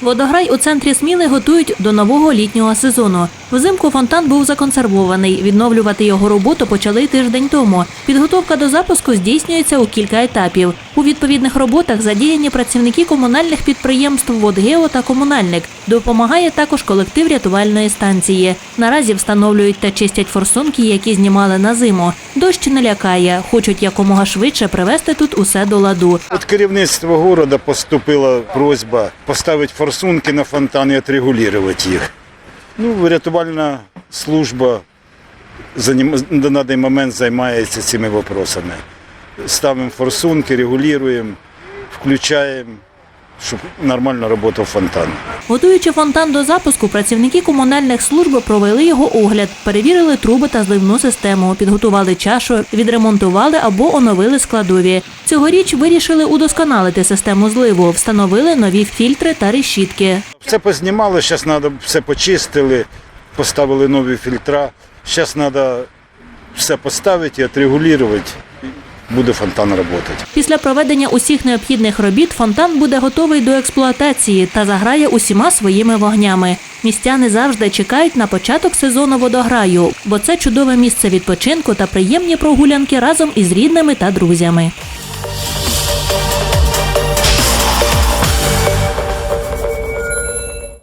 Водограй у центрі Сміли готують до нового літнього сезону. Взимку фонтан був законсервований. Відновлювати його роботу почали тиждень тому. Підготовка до запуску здійснюється у кілька етапів. Відповідних роботах задіяні працівники комунальних підприємств «Водгео» та комунальник. Допомагає також колектив рятувальної станції. Наразі встановлюють та чистять форсунки, які знімали на зиму. Дощ не лякає, хочуть якомога швидше привести тут усе до ладу. Від керівництва міста поступила просьба поставити форсунки на фонтан і отрегулювати їх. Ну, рятувальна служба на даний момент займається цими вопросами. Ставимо форсунки, регулюємо, включаємо, щоб нормально працював фонтан. Готуючи фонтан до запуску, працівники комунальних служб провели його огляд, перевірили труби та зливну систему, підготували чашу, відремонтували або оновили складові. Цьогоріч вирішили удосконалити систему зливу, встановили нові фільтри та решітки. Все познімали, зараз треба все почистили, поставили нові фільтра. Зараз треба все поставити і отрегулювати. Буде фонтан працювати. Після проведення усіх необхідних робіт фонтан буде готовий до експлуатації та заграє усіма своїми вогнями. Містяни завжди чекають на початок сезону водограю, бо це чудове місце відпочинку та приємні прогулянки разом із рідними та друзями.